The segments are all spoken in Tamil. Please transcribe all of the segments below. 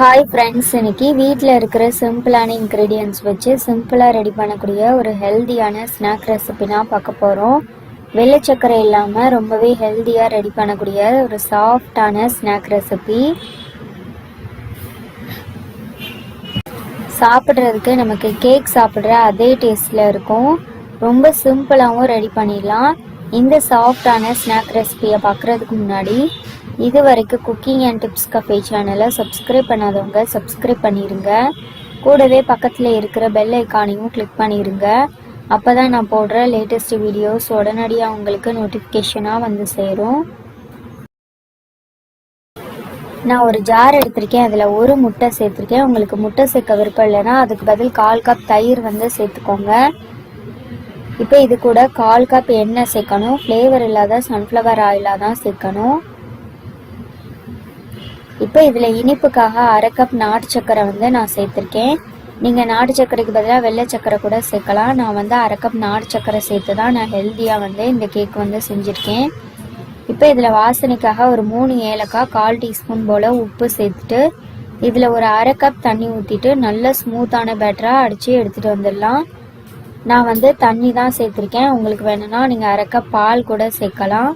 ஹாய் ஃப்ரெண்ட்ஸ் இன்னைக்கு வீட்டில் இருக்கிற சிம்பிளான இன்க்ரீடியன்ஸ் வச்சு சிம்பிளாக ரெடி பண்ணக்கூடிய ஒரு ஹெல்த்தியான ஸ்நாக் ரெசிபினா பார்க்க போகிறோம் வெள்ளை சர்க்கரை இல்லாமல் ரொம்பவே ஹெல்தியாக ரெடி பண்ணக்கூடிய ஒரு சாஃப்டான ஸ்நாக் ரெசிபி சாப்பிட்றதுக்கு நமக்கு கேக் சாப்பிட்ற அதே டேஸ்டில் இருக்கும். ரொம்ப சிம்பிளாகவும் ரெடி பண்ணிடலாம். இந்த சாஃப்டான ஸ்நாக் ரெசிபியை பார்க்குறதுக்கு முன்னாடி இது வரைக்கும் குக்கிங் அண்ட் டிப்ஸ் கஃபே சேனலை சப்ஸ்கிரைப் பண்ணாதவங்க சப்ஸ்கிரைப் பண்ணிடுங்க கூடவே பக்கத்தில் இருக்கிற பெல் ஐக்கானையும் கிளிக் பண்ணிடுங்க அப்போ தான் நான் போடுற லேட்டஸ்ட் வீடியோஸ் உடனடியாக உங்களுக்கு நோட்டிஃபிகேஷனாக வந்து சேரும். நான் ஒரு ஜார் எடுத்திருக்கேன் அதில் ஒரு முட்டை சேர்த்துருக்கேன். உங்களுக்கு முட்டை சேர்க்க விருப்பம் இல்லைன்னா அதுக்கு பதில் கால் கப் தயிர் வந்து சேர்த்துக்கோங்க. இப்போ இது கூட கால் கப் எண்ணெய் சேர்க்கணும். ஃப்ளேவர் இல்லாத சன்ஃப்ளவர் ஆயிலாக தான் சேர்க்கணும். இப்போ இதில் இனிப்புக்காக அரை கப் நாட்டு சக்கரை வந்து நான் சேர்த்துருக்கேன். நீங்கள் நாட்டு சக்கரைக்கு பதிலாக வெள்ளை சக்கரை கூட சேர்க்கலாம். நான் வந்து அரை கப் நாட்டு சக்கரை சேர்த்து தான் நான் ஹெல்த்தியாக வந்து இந்த கேக் வந்து செஞ்சுருக்கேன். இப்போ இதில் வாசனைக்காக ஒரு மூணு ஏலக்காய் கால் டீஸ்பூன் போல் உப்பு சேர்த்துட்டு இதில் ஒரு அரை கப் தண்ணி ஊற்றிட்டு நல்ல ஸ்மூத்தான பேட்டராக அடித்து எடுத்துகிட்டு வந்துடலாம். நான் வந்து தண்ணி தான் சேர்த்துருக்கேன். உங்களுக்கு வேணும்னா நீங்கள் அரைக்க பால் கூட சேர்க்கலாம்.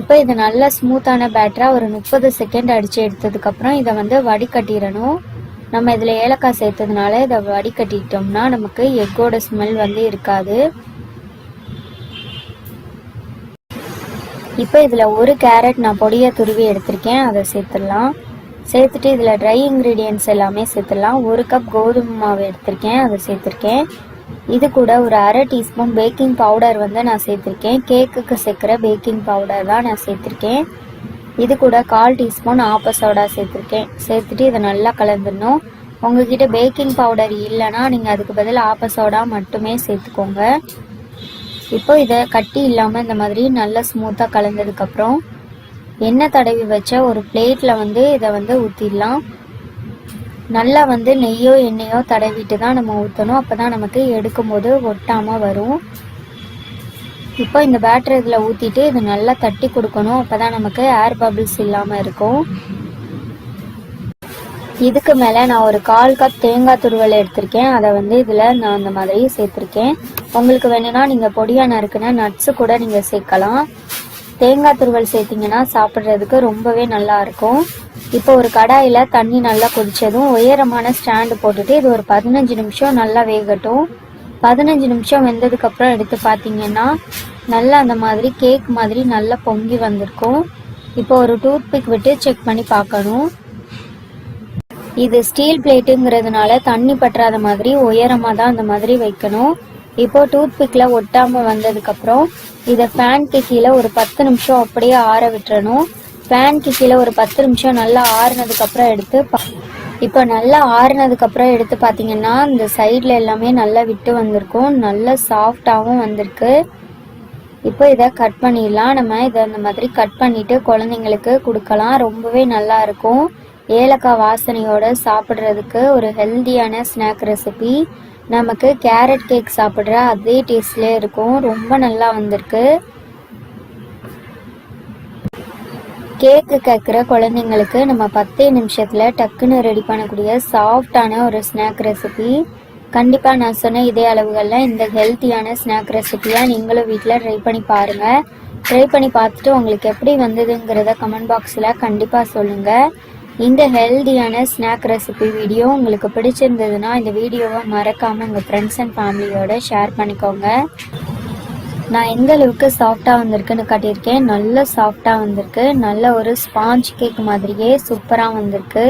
இப்போ இது நல்ல ஸ்மூத்தான பேட்டராக ஒரு முப்பது செகண்ட் அடித்து எடுத்ததுக்கப்புறம் இதை வந்து வடிகட்டிடணும். நம்ம இதில் ஏலக்காய் சேர்த்ததுனால இதை வடிகட்டிட்டோம்னா நமக்கு எக்கோட ஸ்மெல் வந்து இருக்காது. இப்போ இதில் ஒரு கேரட் நான் பொடியை துருவி எடுத்திருக்கேன். அதை சேர்த்துடலாம். சேர்த்துட்டு இதில் ட்ரை இன்க்ரீடியன்ஸ் எல்லாமே சேர்த்துடலாம். ஒரு கப் கோதுமை மாவு எடுத்திருக்கேன் அதை சேர்த்துருக்கேன். இது கூட ஒரு அரை டீஸ்பூன் பேக்கிங் பவுடர் வந்து நான் சேர்த்துருக்கேன். கேக்குக்கு சேர்க்குற பேக்கிங் பவுடர் தான் நான் சேர்த்துருக்கேன். இது கூட கால் டீஸ்பூன் ஆப்ப சோடா சேர்த்துருக்கேன். சேர்த்துட்டு இதை நல்லா கலந்துடணும். உங்ககிட்ட பேக்கிங் பவுடர் இல்லைன்னா நீங்கள் அதுக்கு பதில் ஆப்ப சோடா மட்டுமே சேர்த்துக்கோங்க. இப்போ இதை கட்டி இல்லாமல் இந்த மாதிரி நல்லா ஸ்மூத்தாக கலந்ததுக்கப்புறம் எண்ணெய் தடவி வச்ச ஒரு பிளேட்டில் வந்து இதை வந்து ஊற்றிடலாம் நல்லா வந்து நெய்யோ எண்ணெயோ தடவிட்டு தான் நம்ம ஊற்றணும் அப்போ தான் நமக்கு எடுக்கும்போது ஒட்டாமல் வரும். இப்போ இந்த பேட்டர் இதில் ஊற்றிட்டு இது நல்லா தட்டி கொடுக்கணும். அப்போ தான் நமக்கு ஏர் பபிள்ஸ் இல்லாமல் இருக்கும். இதுக்கு மேலே நான் ஒரு கால் கப் தேங்காய் துருவல் எடுத்திருக்கேன். அதை வந்து இதில் நான் அந்த மாதிரி சேர்த்துருக்கேன். உங்களுக்கு வேணும்னா நீங்கள் பொடியாக நறுக்குன நட்ஸு கூட நீங்கள் சேர்க்கலாம். தேங்காய் துருவல் சேர்த்திங்கன்னா சாப்பிட்றதுக்கு ரொம்பவே நல்லா இருக்கும். இப்போ ஒரு கடாயில் தண்ணி நல்லா குடித்ததும் உயரமான ஸ்டாண்டு போட்டுட்டு இது ஒரு பதினஞ்சு நிமிஷம் நல்லா வேகட்டும். பதினஞ்சு நிமிஷம் வெந்ததுக்கப்புறம் எடுத்து பார்த்தீங்கன்னா நல்லா அந்த மாதிரி கேக் மாதிரி நல்லா பொங்கி வந்திருக்கும். இப்போ ஒரு டூத் பிக் விட்டு செக் பண்ணி பார்க்கணும். இது ஸ்டீல் பிளேட்டுங்கிறதுனால தண்ணி பற்றாத மாதிரி உயரமாக தான் அந்த மாதிரி வைக்கணும். இப்போ டூத் பிக்கில் ஒட்டாமல் வந்ததுக்கப்புறம் இதை ஃபேன்க்கு கீழே ஒரு பத்து நிமிஷம் அப்படியே ஆற விட்டுறணும். ஃபேன்க்கு கீழே ஒரு பத்து நிமிஷம் நல்லா ஆறுனதுக்கப்புறம் எடுத்து இப்போ நல்லா ஆறுனதுக்கப்புறம் எடுத்து பார்த்தீங்கன்னா இந்த சைடில் எல்லாமே நல்லா விட்டு வந்திருக்கும். நல்லா சாஃப்டாகவும் வந்திருக்கு. இப்போ இதை கட் பண்ணிடலாம். நம்ம இதை இந்த மாதிரி கட் பண்ணிட்டு குழந்தைங்களுக்கு கொடுக்கலாம். ரொம்பவே நல்லா இருக்கும். ஏலக்காய் வாசனையோட சாப்பிட்றதுக்கு ஒரு ஹெல்தியான ஸ்நாக் ரெசிபி. நமக்கு கேரட் கேக் சாப்பிட்ற அதே டேஸ்ட்லேயே இருக்கும். ரொம்ப நல்லா வந்திருக்கு. கேக்கு கேட்குற குழந்தைங்களுக்கு நம்ம பத்தே நிமிஷத்தில் டக்குன்னு ரெடி பண்ணக்கூடிய சாஃப்டான ஒரு ஸ்நாக் ரெசிபி கண்டிப்பாக நான் சொன்ன இதே அளவுகளில் இந்த ஹெல்த்தியான ஸ்நாக் ரெசிபியாக நீங்களும் வீட்டில் ட்ரை பண்ணி பாருங்கள் ட்ரை பண்ணி பார்த்துட்டு உங்களுக்கு எப்படி வந்ததுங்கிறத கமெண்ட் பாக்ஸில் கண்டிப்பாக சொல்லுங்கள் இந்த ஹெல்தியான ஸ்நாக் ரெசிபி வீடியோ உங்களுக்கு பிடிச்சிருந்ததுன்னா இந்த வீடியோவை மறக்காமல் உங்கள் ஃப்ரெண்ட்ஸ் அண்ட் ஃபேமிலியோட ஷேர் பண்ணிக்கோங்க. நான் எந்த அளவுக்கு சாஃப்டாக வந்திருக்குன்னு காட்டியிருக்கேன். நல்ல சாஃப்டாக வந்திருக்கு. நல்ல ஒரு ஸ்பாஞ்ச் கேக் மாதிரியே சூப்பராக வந்திருக்கு.